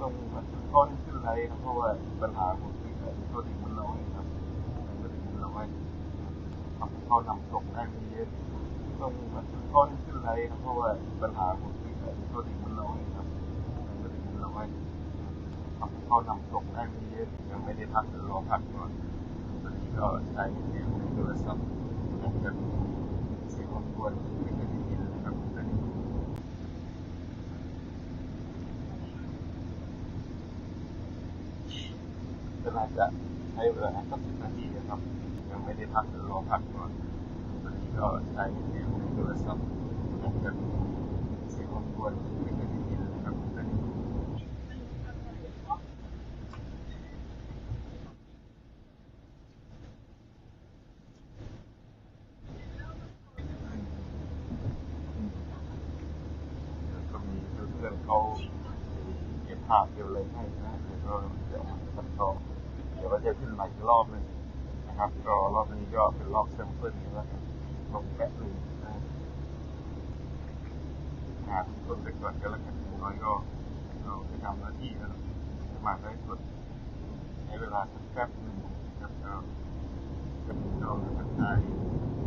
ต้องมันค้อนขึ้นไรครับเพราะว่าปัญหาของที่ไหนเขาถึงมันน้อยครับมันก็ถึงมันน้อยทำให้เขานำส่งได้ไม่เยอะต้องมันค้อนขึ้นไรครับเพราะว่าปัญหาของที่ไหนเขาถึงมันน้อยครับมันก็ถึงมันน้อยทำให้เขานำส่งได้ไม่เยอะยังไม่ได้พักหรือรอพักก่อนตอนนี้ก็ใช้เสียงในโทรศัพท์นะครับเสียงรบกวนไม่ค่อยได้ยินนะครับตอนนี้ ก็น่าจะใช้เวลาสักสิบนาทีนะครับ ยังไม่ได้พักหรือรอพักก่อนตอนนี้ก็ใช้เสียงโทรศัพท์นะครับเสียงรบกวนไม่ค่อยได้ยินนะครับตอนนี้ก็มีเพื่อนเขาเก็บภาพเก็บอะไรให้นะแล้วก็จะเอามาตัดต่อ เดี๋ยวก็จะขึ้นม่อีกรอบหนึ่งนะครับ ก็รอบนี้ก็เป็นรอบแซมเปิลนี้แล้วกันลงแปะหนึ่งนะหาทุกคนไปก่อนก็แล้วกันอย่างน้อยก็เราจะทำหน้าที่แล้วจะมาได้สุดใช้เวลาสักแป๊บหนึ่งนะครับก็ก็ก็ทักทาย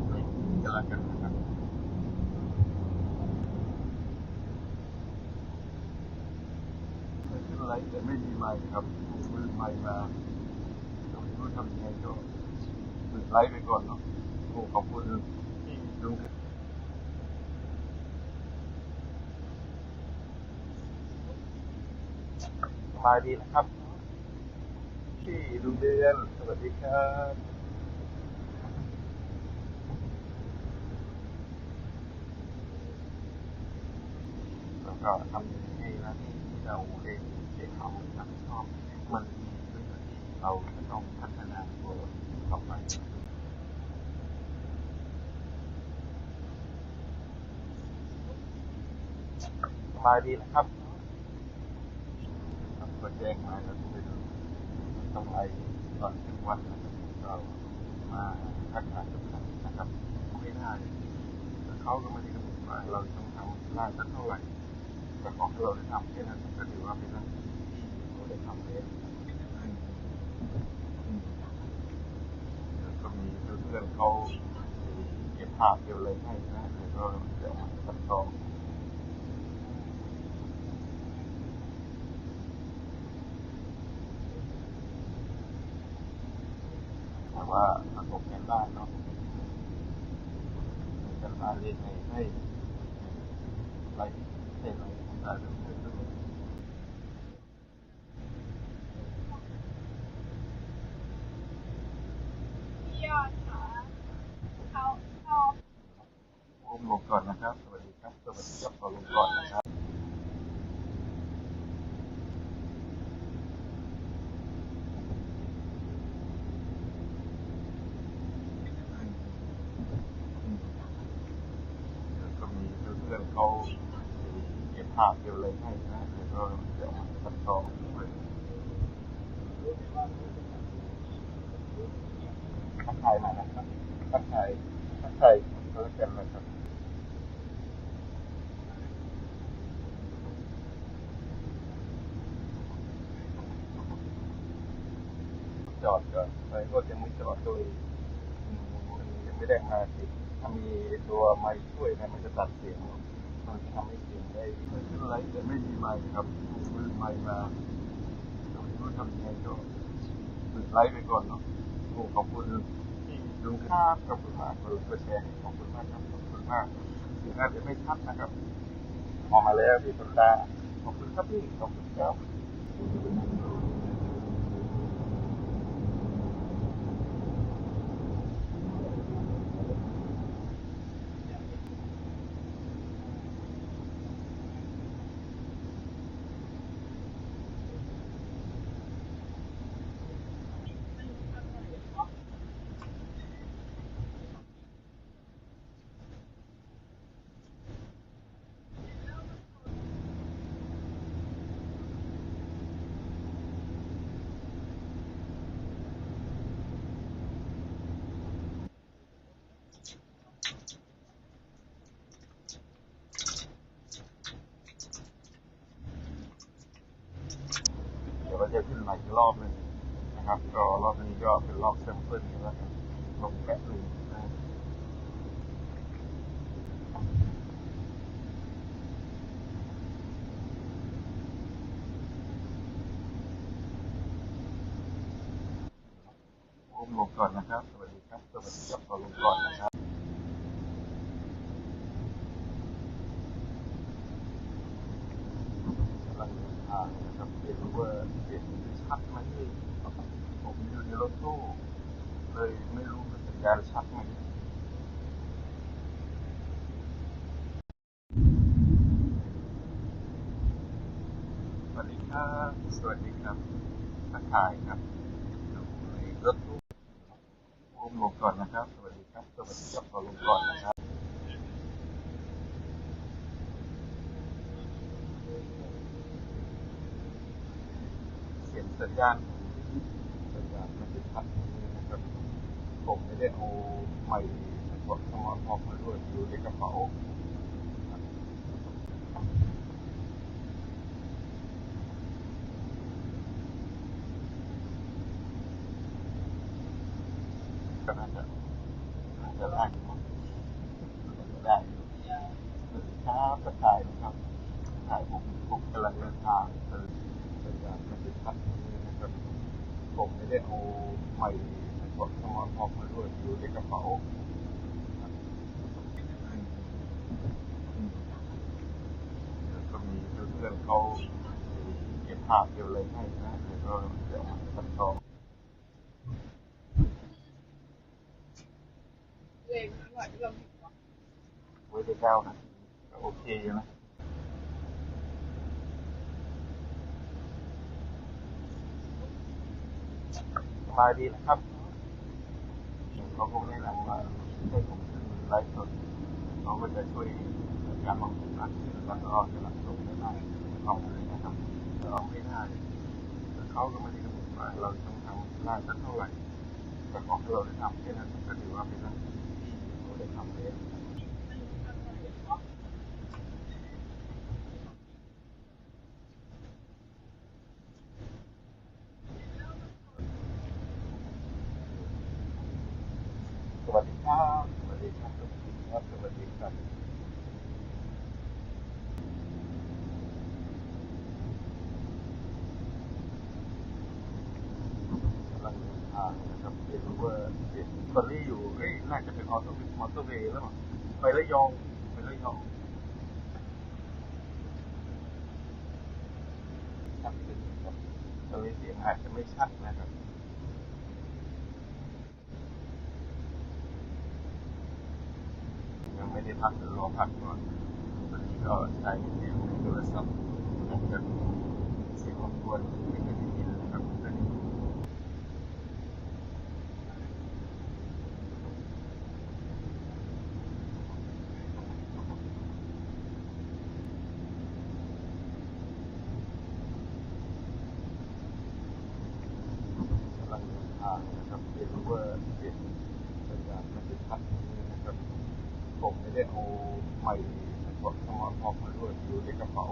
ในก็แล้วกันนะครับไม่ขึ้นไลฟ์แต่ไม่มีไมค์ครับมือไมค์มาก็ไม่รู้ทำยังไงก็หยุด ไลฟ์ไปก่อนเนาะโอ้ขอบคุณที่ดูสบายดีนะครับ ที่ดูเดือน สวัสดีครับแล้วก็ทำให้หน้าที่ที่เราเองเองเรารับผิดชอบมันมีเรื่องที่เราจะต้องพัฒนาตัวต่อไป บายดีนะครับครับก็แจ้งมาแล้วคือทำไรตอนถึงวันนะครับเรามาทักทายทุกท่านนะครับ ไม่ได้แต่เขาก็ไม่ได้กำหนดว่าเราต้องทำได้สักเท่าไหร่แต่ขอให้เราได้ทำแค่นั้นก็ถือว่าเป็นหน้าที่ที่เราได้ทำแล้วก็มีเพื่อนเขาเก็บภาพเก็บอะไรให้นะแล้วก็จะมาตัดต่อ ว่าประสบการณ์บ้านเนาะการบ้าเรียนให้ให้ไรให้ไรทำได้เรื่อเรื่องพี่ยอดค่ะเขาเขาผมลงก่อนนะครับ สวัสดีครับ สวัสดีครับขอลงก่อนนะครับอืมอืมแล้วก็มี เขาเก็บภาพเก็บอะไรให้นะแล้วก็จะเอามาตัดต่อทักทายมานะครับทักทายทักทายก็แล้วกันนะครับจอดก่อนไปก็ยังไม่จอดก็เลยยังไม่ได้มาติ ถ้ามีตัวไมค์ช่วยนะมันจะตัดเสียงมันจะทำให้เสียงได้ไม่ขึ้นไลฟ์แต่ไม่มีไมค์ครับมือไมค์มาก็ไม่รู้ทำยังไงก็หยุดไลฟ์ไปก่อนเนาะโอ้ขอบคุณที่ดูครับขอบคุณมากกดไลค์กดแชร์ขอบคุณมากครับขอบคุณมากเสียงอาจจะไม่ชัดนะครับออกมาแล้วดีคนตาขอบคุณครับพี่ขอบคุณครับ เดี๋ยวเราจะขึ้นหม่อีกรอบหนึงนะครับ ก็รอบนี้ก็เป็นรอบแซมเปิลนี้แล้วกันลงแปะหนึ่งนะลงก่อนนะครับ สวัสดีครับ สวัสดีครับขอลงก่อนนะครับ กำลังเดิน ทางนะครับไม่รู้ว่าเสียงจะชัดไหมผมอยู่ในรถตู้เลยไม่รู้ว่าสัญญาณชัดไหมสวัสดีครับสวัสดีครับทักทายครับอยู่ในรถตู้ผมลงก่อนนะครับ สวัสดีครับ สวัสดีครับขอลงก่อนนะครับ เสัญญาณสัญญาณมันจะชัดนะครับผมไม่ได้เอาไมค์กดสมาร์ทโฟนมาด้วยอยู่ในกระเป๋าก็น่าจะน่าจะได้มั้งน่าจะได้อยู่สวัสดีครับสกายนะครับสกายผมผมกำลังเดินทางคือสัญญาณมันจะชัดนะครับ ผมไม่ได้เอาไมค์กดสมาร์ทโฟนมาด้วยอยู่ในกระเป๋าอืมอืมแล้วก็มีเพื่อนๆเขาเก็บภาพเก็บอะไรให้นะแล้วก็เดี๋ยวมาตัดต่อเองอร่อยที่เราผิดหวังไว้ได้เก้านาทีก็โอเคอยู่นะ บายดีนะครับเขาคงแนะนำว่าให้ผมไลฟ์สดเขาก็จะช่วยในการมองผมอัดแล้วก็จะรับชมได้ง่ายเอาเลยนะครับเราไม่ได้เขาก็ไม่ได้กำหนดว่าเราต้องทำได้สักเท่าไหร่แต่ขอให้เราได้ทำแค่นั้นก็ถือว่าเป็นหน้าที่เราได้ทำแล้ว สวัสดีครับ สวัสดีครับ สวัสดีครับ สวัสดีครับกำลังเดินทานะครับไม่รู้ว่าเสียงตอนนี้อยู่เอ้ยน่าจะเป็นออโต้มอเตอร์เวย์แล้วมั้งไประยองไประยองชัดขึ้นครับตอนนี้เสียงอาจจะไม่ชัดนะครับยังไม่ได้พักเดี๋ยวรอพักก่อนตอนนี้ก็ใช้เสียงในโทรศัพท์นะครับเสียงรบกวนไม่ค่อยได้ยินนะครับตอนนี้ กำลังเดินทางนะครับไม่รู้ว่าเสียงสัญญาณมันจะชัดไหมนะครับ ผมไม่ได้เอาไมค์กดสมาร์ทโฟนมาด้วยอยู่ในกระเป๋า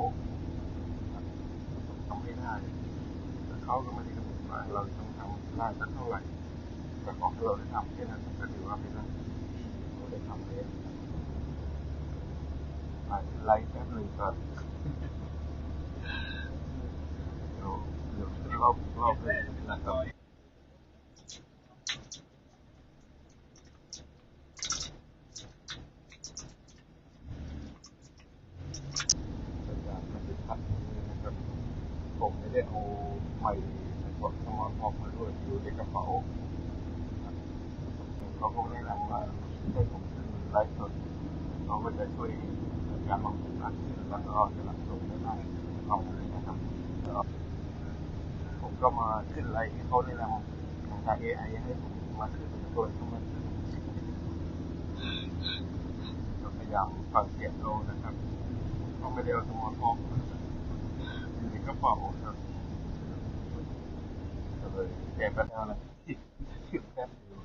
ทำ ได้แต่เขาก็ไม่ได้กำหนดว่าเราต้องทำได้สักเท่าไหร่แต่ขอให้เราได้ทำแค่นั้นก็ถือว่าเป็นเรื่องที่เราได้ทำแล้วอาจจะไลฟ์แป๊บหนึ่งก่อนเดี๋ยวเดี๋ยวรอบรอบเลยนะครับ สัญญาณมันจะชัดนะครับ ผมไม่ได้เอา ไมค์กดสมาร์ทโฟนมาด้วยอยู่ในกระเป๋าเขาคงแนะนำว่าให้ผมขึ้นไลฟ์สดเขาก็จะช่วยการมองผมอัดแล้วก็จะรับชมได้ง่ายเอาเลยนะครับผมก็มาขึ้นไลฟ์ที่เขาแนะนำทาง AI ให้ผมมาขึ้นโดยที่มันขึ้นพยายามฟังเสียงเรานะครับเขาไม่ได้เอาสมองออกอยู่ในกระเป๋าครับ เลยแกก็แล้วนะคิดแป๊บอยู่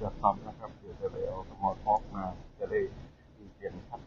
จะทำนะครับ เดี๋ยวจะไปเอาสมอลท็อกมา จะได้มีเสียงชัด